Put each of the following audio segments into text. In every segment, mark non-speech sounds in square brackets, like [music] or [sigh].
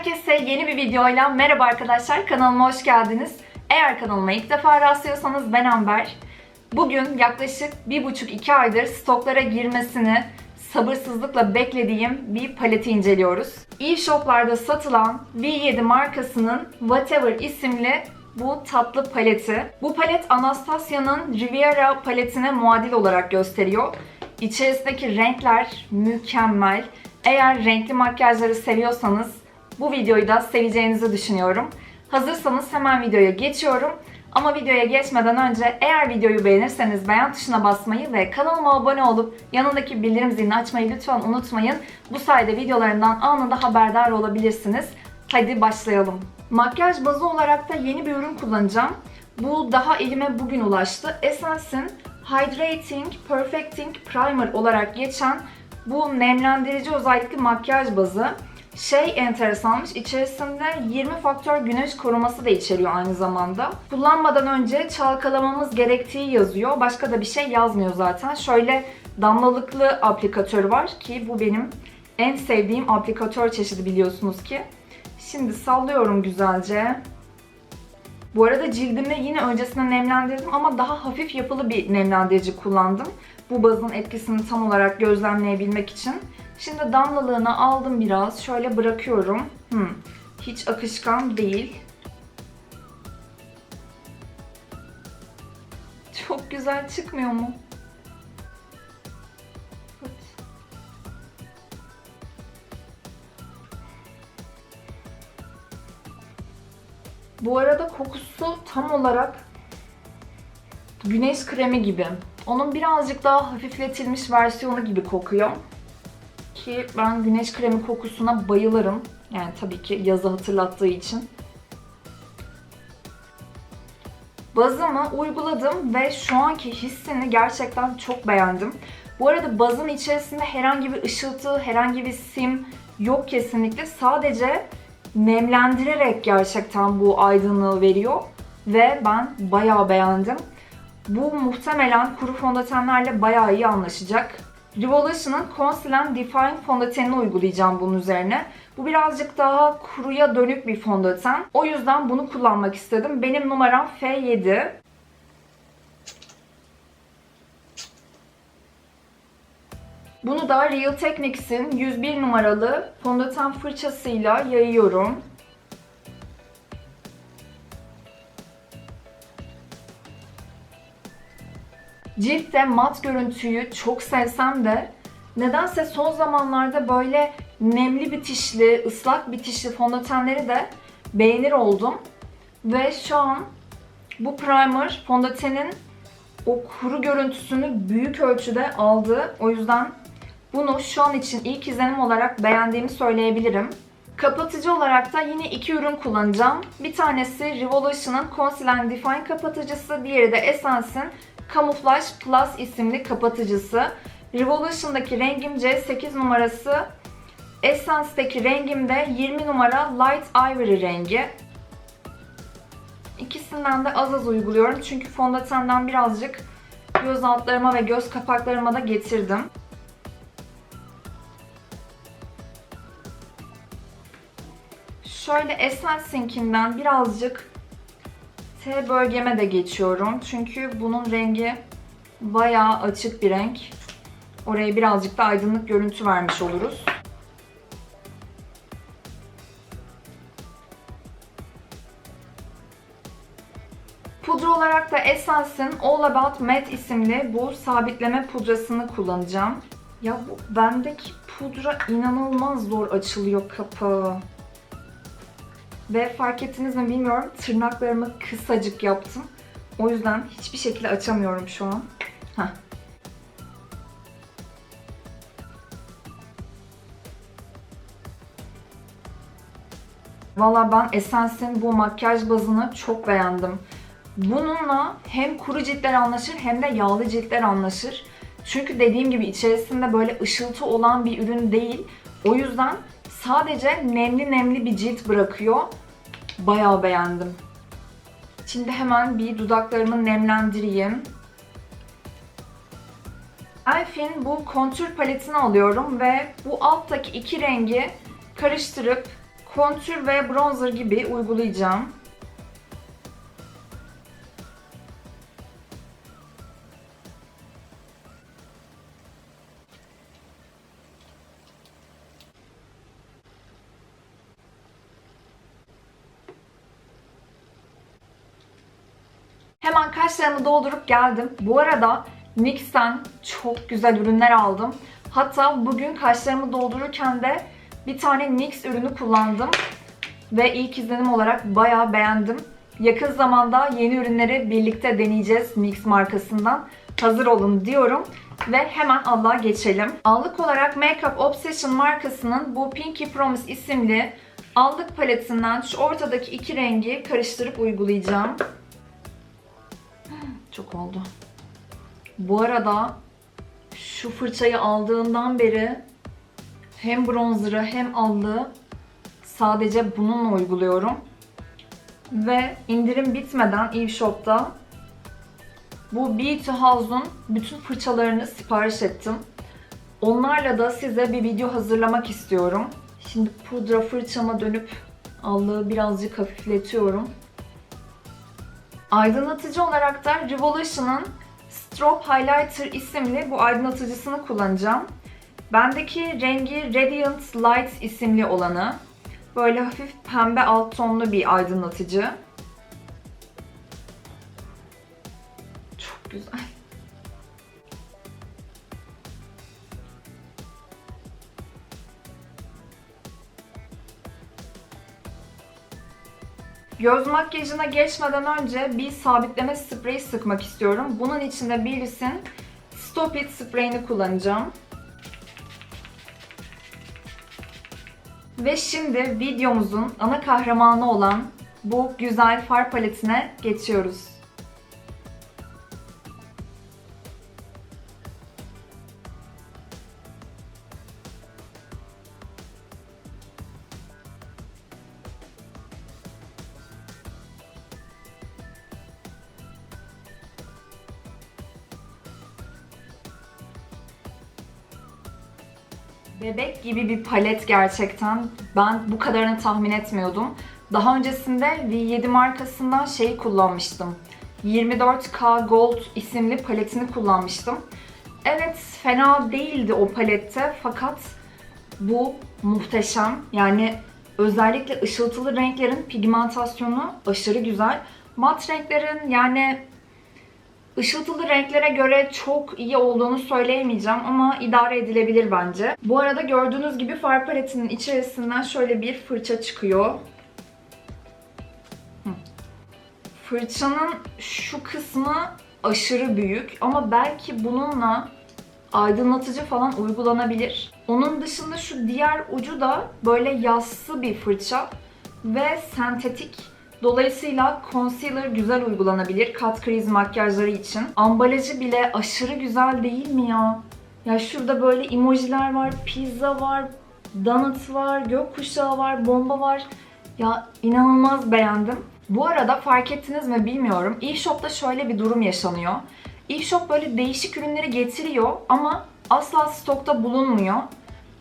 Herkese yeni bir videoyla merhaba arkadaşlar. Kanalıma hoş geldiniz. Eğer kanalıma ilk defa rastlıyorsanız ben Amber. Bugün yaklaşık 1,5-2 aydır stoklara girmesini sabırsızlıkla beklediğim bir paleti inceliyoruz. E-shoplarda satılan V7 markasının Whatever isimli bu tatlı paleti. Bu palet Anastasia'nın Riviera paletine muadil olarak gösteriyor. İçerisindeki renkler mükemmel. Eğer renkli makyajları seviyorsanız bu videoyu da seveceğinizi düşünüyorum. Hazırsanız hemen videoya geçiyorum. Ama videoya geçmeden önce eğer videoyu beğenirseniz beğen tuşuna basmayı ve kanalıma abone olup yanındaki bildirim zilini açmayı lütfen unutmayın. Bu sayede videolarımdan anında haberdar olabilirsiniz. Hadi başlayalım. Makyaj bazı olarak da yeni bir ürün kullanacağım. Bu daha elime bugün ulaştı. Essence'in Hydrating Perfecting Primer olarak geçen bu nemlendirici özellikli makyaj bazı. Şey enteresanmış, içerisinde 20 faktör güneş koruması da içeriyor aynı zamanda. Kullanmadan önce çalkalamamız gerektiği yazıyor. Başka da bir şey yazmıyor zaten. Şöyle damlalıklı aplikatör var ki bu benim en sevdiğim aplikatör çeşidi biliyorsunuz ki. Şimdi sallıyorum güzelce. Bu arada cildimi yine öncesinde nemlendirdim ama daha hafif yapılı bir nemlendirici kullandım. Bu bazın etkisini tam olarak gözlemleyebilmek için. Şimdi damlalığını aldım biraz. Şöyle bırakıyorum. Hmm, hiç akışkan değil. Çok güzel çıkmıyor mu? Bu arada kokusu tam olarak güneş kremi gibi. Onun birazcık daha hafifletilmiş versiyonu gibi kokuyor. Ki ben güneş kremi kokusuna bayılırım. Yani tabii ki yazı hatırlattığı için. Bazımı uyguladım ve şu anki hissini gerçekten çok beğendim. Bu arada bazın içerisinde herhangi bir ışıltı, herhangi bir sim yok kesinlikle. Sadece nemlendirerek gerçekten bu aydınlığı veriyor. Ve ben bayağı beğendim. Bu muhtemelen kuru fondötenlerle bayağı iyi anlaşacak. Revolution'ın Conceal Define fondötenini uygulayacağım bunun üzerine. Bu birazcık daha kuruya dönük bir fondöten. O yüzden bunu kullanmak istedim. Benim numaram F7. Bunu da Real Techniques'in 101 numaralı fondöten fırçasıyla yayıyorum. Ciltte mat görüntüyü çok sevsem de nedense son zamanlarda böyle nemli bitişli, ıslak bitişli fondötenleri de beğenir oldum. Ve şu an bu primer fondötenin o kuru görüntüsünü büyük ölçüde aldı. O yüzden bunu şu an için ilk izlenim olarak beğendiğimi söyleyebilirim. Kapatıcı olarak da yine iki ürün kullanacağım. Bir tanesi Revolution'ın Conceal and Define kapatıcısı, diğeri de Essence'in Camouflage Plus isimli kapatıcısı. Revolution'daki rengim C8 numarası, Essence'deki rengim de 20 numara Light Ivory rengi. İkisinden de az az uyguluyorum çünkü fondötenden birazcık göz altlarıma ve göz kapaklarıma da getirdim. Şöyle Essence'inkinden birazcık T bölgeme de geçiyorum. Çünkü bunun rengi bayağı açık bir renk. Oraya birazcık da aydınlık görüntü vermiş oluruz. Pudra olarak da Essence'in All About Matte isimli bu sabitleme pudrasını kullanacağım. Ya bu bendeki pudra inanılmaz zor açılıyor kapağı. Ve fark ettiniz mi bilmiyorum tırnaklarımı kısacık yaptım. O yüzden hiçbir şekilde açamıyorum şu an. Heh. Valla ben Essence'in bu makyaj bazını çok beğendim. Bununla hem kuru ciltler anlaşır hem de yağlı ciltler anlaşır. Çünkü dediğim gibi içerisinde böyle ışıltı olan bir ürün değil. O yüzden sadece nemli nemli bir cilt bırakıyor. Bayağı beğendim. Şimdi hemen bir dudaklarımı nemlendireyim. Elf'in bu kontür paletini alıyorum ve bu alttaki iki rengi karıştırıp kontür ve bronzer gibi uygulayacağım. Hemen kaşlarımı doldurup geldim. Bu arada NYX'ten çok güzel ürünler aldım. Hatta bugün kaşlarımı doldururken de bir tane NYX ürünü kullandım. Ve ilk izlenim olarak bayağı beğendim. Yakın zamanda yeni ürünleri birlikte deneyeceğiz NYX markasından. Hazır olun diyorum. Ve hemen Allah'a geçelim. Allık olarak Makeup Obsession markasının bu Pinky Promise isimli allık paletinden şu ortadaki iki rengi karıştırıp uygulayacağım. Çok oldu. Bu arada şu fırçayı aldığımdan beri hem bronzer'ı hem allığı sadece bununla uyguluyorum. Ve indirim bitmeden e-shop'ta bu Beauty House'un bütün fırçalarını sipariş ettim. Onlarla da size bir video hazırlamak istiyorum. Şimdi pudra fırçama dönüp allığı birazcık hafifletiyorum. Aydınlatıcı olarak da Revolution'ın Strobe Highlighter isimli bu aydınlatıcısını kullanacağım. Bendeki rengi Radiant Light isimli olanı. Böyle hafif pembe alt tonlu bir aydınlatıcı. Çok güzel. Göz makyajına geçmeden önce bir sabitleme spreyi sıkmak istiyorum. Bunun için de Billie's'in Stop It spreyini kullanacağım. Ve şimdi videomuzun ana kahramanı olan bu güzel far paletine geçiyoruz. Gibi bir palet gerçekten. Ben bu kadarını tahmin etmiyordum. Daha öncesinde V7 markasından şeyi kullanmıştım. 24K Gold isimli paletini kullanmıştım. Evet fena değildi o palette fakat bu muhteşem. Yani özellikle ışıltılı renklerin pigmentasyonu aşırı güzel. Mat renklerin yani Işıltılı renklere göre çok iyi olduğunu söyleyemeyeceğim ama idare edilebilir bence. Bu arada gördüğünüz gibi far paletinin içerisinden şöyle bir fırça çıkıyor. Fırçanın şu kısmı aşırı büyük ama belki bununla aydınlatıcı falan uygulanabilir. Onun dışında şu diğer ucu da böyle yassı bir fırça ve sentetik Dolayısıyla concealer güzel uygulanabilir kat kriz makyajları için. Ambalajı bile aşırı güzel değil mi ya? Ya şurada böyle emojiler var, pizza var, donut var, gökkuşağı var, bomba var. Ya inanılmaz beğendim. Bu arada fark ettiniz mi bilmiyorum. E-Shop'ta şöyle bir durum yaşanıyor. E-Shop böyle değişik ürünleri getiriyor ama asla stokta bulunmuyor.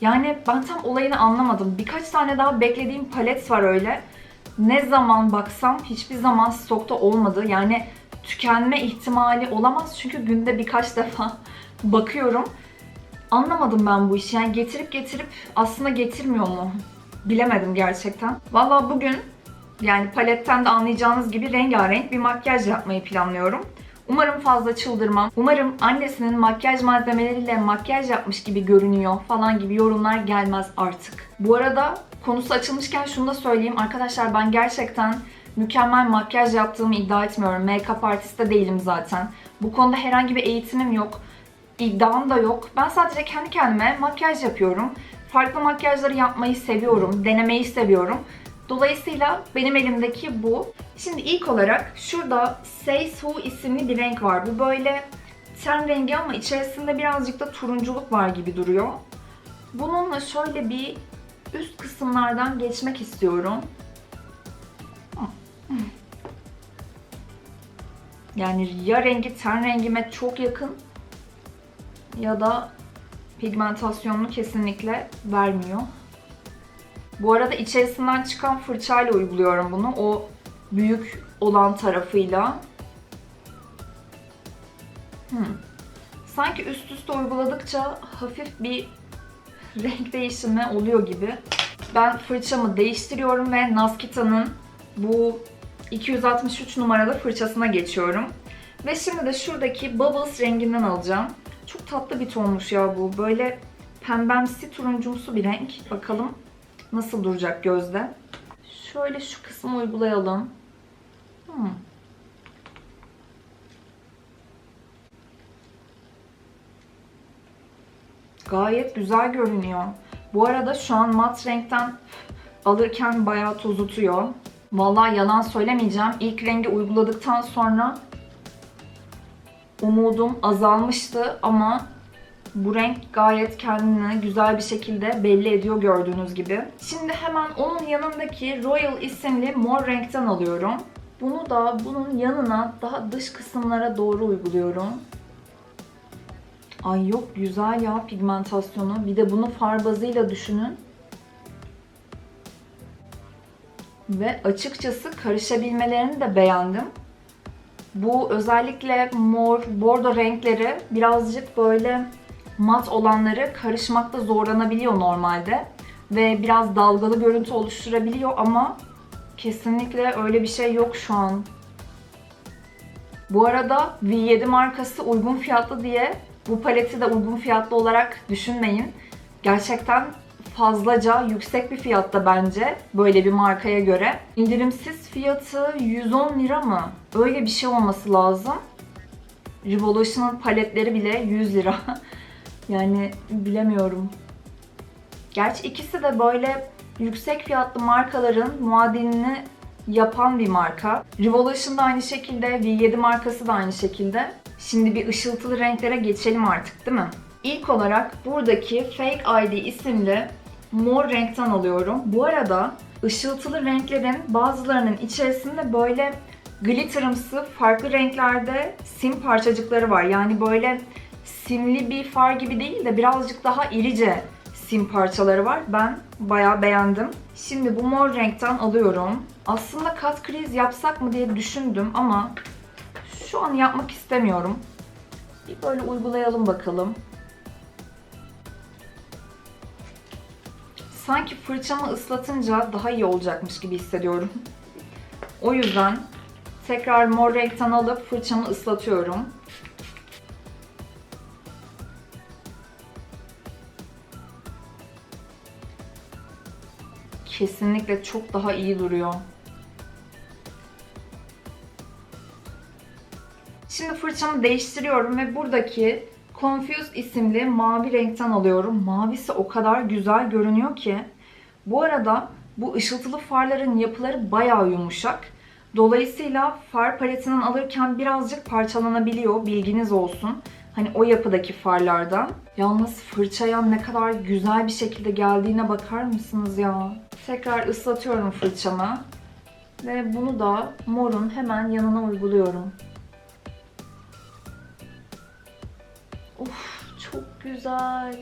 Yani ben tam olayını anlamadım. Birkaç tane daha beklediğim palet var öyle ne zaman baksam hiçbir zaman stokta olmadı. Yani tükenme ihtimali olamaz çünkü günde birkaç [laughs] defa bakıyorum. Anlamadım ben bu işi. Yani getirip getirip aslında getirmiyor mu? Bilemedim gerçekten. Valla bugün yani paletten de anlayacağınız gibi rengarenk bir makyaj yapmayı planlıyorum. Umarım fazla çıldırmam. Umarım annesinin makyaj malzemeleriyle makyaj yapmış gibi görünüyor falan gibi yorumlar gelmez artık. Bu arada konusu açılmışken şunu da söyleyeyim. Arkadaşlar ben gerçekten mükemmel makyaj yaptığımı iddia etmiyorum. Make-up artist de değilim zaten. Bu konuda herhangi bir eğitimim yok. İddiam da yok. Ben sadece kendi kendime makyaj yapıyorum. Farklı makyajları yapmayı seviyorum. Denemeyi seviyorum. Dolayısıyla benim elimdeki bu. Şimdi ilk olarak şurada Say Who isimli bir renk var. Bu böyle ten rengi ama içerisinde birazcık da turunculuk var gibi duruyor. Bununla şöyle bir üst kısımlardan geçmek istiyorum. Yani ya rengi ten rengime çok yakın ya da pigmentasyonunu kesinlikle vermiyor. Bu arada içerisinden çıkan fırçayla uyguluyorum bunu. O büyük olan tarafıyla. Hmm. Sanki üst üste uyguladıkça hafif bir renk değişimi oluyor gibi. Ben fırçamı değiştiriyorum ve Naskita'nın bu 263 numaralı fırçasına geçiyorum. Ve şimdi de şuradaki Bubbles renginden alacağım. Çok tatlı bir tonmuş ya bu. Böyle pembemsi turuncumsu bir renk. Bakalım nasıl duracak gözde. Şöyle şu kısmı uygulayalım. Hmm. Gayet güzel görünüyor. Bu arada şu an mat renkten alırken bayağı tozutuyor. Vallahi yalan söylemeyeceğim. İlk rengi uyguladıktan sonra umudum azalmıştı ama bu renk gayet kendini güzel bir şekilde belli ediyor gördüğünüz gibi. Şimdi hemen onun yanındaki Royal isimli mor renkten alıyorum. Bunu da bunun yanına daha dış kısımlara doğru uyguluyorum. Ay yok güzel ya pigmentasyonu. Bir de bunu far bazıyla düşünün. Ve açıkçası karışabilmelerini de beğendim. Bu özellikle mor, bordo renkleri birazcık böyle mat olanları karışmakta zorlanabiliyor normalde. Ve biraz dalgalı görüntü oluşturabiliyor ama kesinlikle öyle bir şey yok şu an. Bu arada V7 markası uygun fiyatlı diye bu paleti de uygun fiyatlı olarak düşünmeyin. Gerçekten fazlaca yüksek bir fiyatta bence böyle bir markaya göre. İndirimsiz fiyatı 110 lira mı? Öyle bir şey olması lazım. Revolution'ın paletleri bile 100 lira. [laughs] yani bilemiyorum. Gerçi ikisi de böyle yüksek fiyatlı markaların muadilini yapan bir marka. Revolution da aynı şekilde, V7 markası da aynı şekilde. Şimdi bir ışıltılı renklere geçelim artık değil mi? İlk olarak buradaki Fake ID isimli mor renkten alıyorum. Bu arada ışıltılı renklerin bazılarının içerisinde böyle glitterımsı farklı renklerde sim parçacıkları var. Yani böyle simli bir far gibi değil de birazcık daha irice sim parçaları var. Ben bayağı beğendim. Şimdi bu mor renkten alıyorum. Aslında kat kriz yapsak mı diye düşündüm ama şu an yapmak istemiyorum. Bir böyle uygulayalım bakalım. Sanki fırçamı ıslatınca daha iyi olacakmış gibi hissediyorum. O yüzden tekrar mor renkten alıp fırçamı ıslatıyorum. Kesinlikle çok daha iyi duruyor. Şimdi fırçamı değiştiriyorum ve buradaki Confused isimli mavi renkten alıyorum. Mavisi o kadar güzel görünüyor ki. Bu arada bu ışıltılı farların yapıları bayağı yumuşak. Dolayısıyla far paletinden alırken birazcık parçalanabiliyor. Bilginiz olsun. Hani o yapıdaki farlardan. Yalnız fırçaya ne kadar güzel bir şekilde geldiğine bakar mısınız ya? Tekrar ıslatıyorum fırçamı. Ve bunu da morun hemen yanına uyguluyorum. Of çok güzel.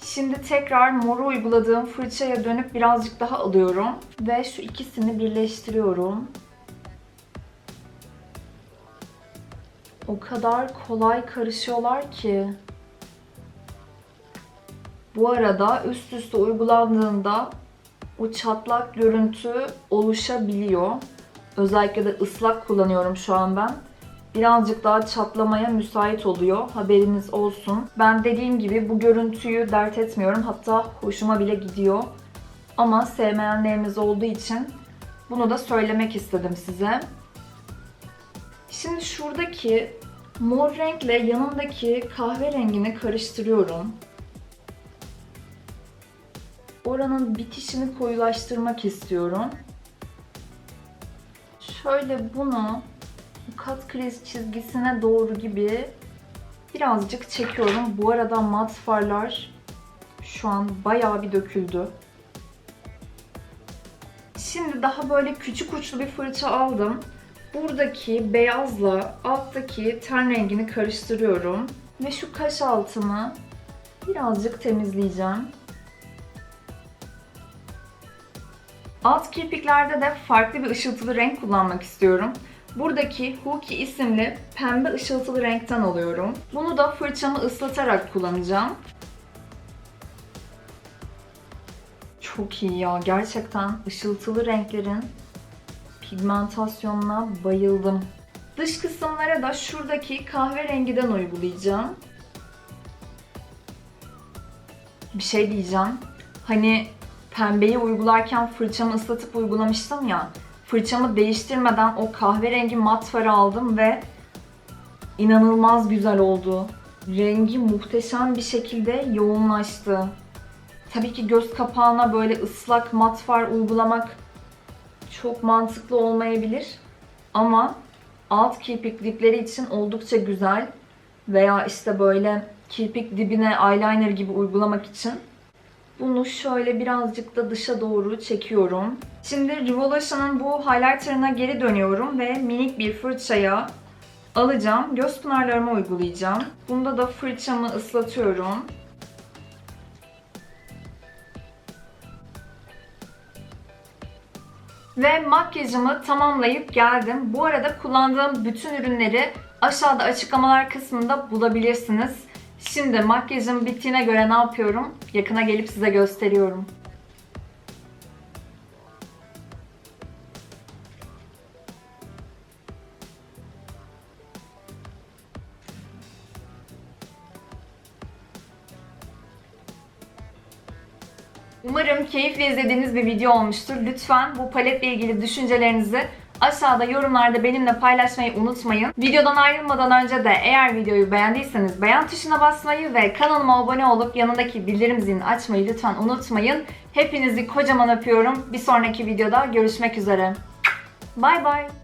Şimdi tekrar moru uyguladığım fırçaya dönüp birazcık daha alıyorum. Ve şu ikisini birleştiriyorum. O kadar kolay karışıyorlar ki. Bu arada üst üste uygulandığında o çatlak görüntü oluşabiliyor. Özellikle de ıslak kullanıyorum şu an ben birazcık daha çatlamaya müsait oluyor. Haberiniz olsun. Ben dediğim gibi bu görüntüyü dert etmiyorum. Hatta hoşuma bile gidiyor. Ama sevmeyenleriniz olduğu için bunu da söylemek istedim size. Şimdi şuradaki mor renkle yanındaki kahverengini karıştırıyorum. Oranın bitişini koyulaştırmak istiyorum. Şöyle bunu kat kriz çizgisine doğru gibi birazcık çekiyorum. Bu arada mat farlar şu an bayağı bir döküldü. Şimdi daha böyle küçük uçlu bir fırça aldım. Buradaki beyazla alttaki ten rengini karıştırıyorum. Ve şu kaş altımı birazcık temizleyeceğim. Alt kirpiklerde de farklı bir ışıltılı renk kullanmak istiyorum. Buradaki Huki isimli pembe ışıltılı renkten alıyorum. Bunu da fırçamı ıslatarak kullanacağım. Çok iyi ya. Gerçekten ışıltılı renklerin pigmentasyonuna bayıldım. Dış kısımlara da şuradaki kahverengiden uygulayacağım. Bir şey diyeceğim. Hani pembeyi uygularken fırçamı ıslatıp uygulamıştım ya. Fırçamı değiştirmeden o kahverengi mat farı aldım ve inanılmaz güzel oldu. Rengi muhteşem bir şekilde yoğunlaştı. Tabii ki göz kapağına böyle ıslak mat far uygulamak çok mantıklı olmayabilir. Ama alt kirpik dipleri için oldukça güzel. Veya işte böyle kirpik dibine eyeliner gibi uygulamak için bunu şöyle birazcık da dışa doğru çekiyorum. Şimdi Revolution'ın bu highlighter'ına geri dönüyorum ve minik bir fırçaya alacağım. Göz pınarlarıma uygulayacağım. Bunda da fırçamı ıslatıyorum. Ve makyajımı tamamlayıp geldim. Bu arada kullandığım bütün ürünleri aşağıda açıklamalar kısmında bulabilirsiniz. Şimdi makyajım bittiğine göre ne yapıyorum? Yakına gelip size gösteriyorum. Umarım keyifle izlediğiniz bir video olmuştur. Lütfen bu paletle ilgili düşüncelerinizi aşağıda yorumlarda benimle paylaşmayı unutmayın. Videodan ayrılmadan önce de eğer videoyu beğendiyseniz beğen tuşuna basmayı ve kanalıma abone olup yanındaki bildirim zilini açmayı lütfen unutmayın. Hepinizi kocaman öpüyorum. Bir sonraki videoda görüşmek üzere. Bay bay.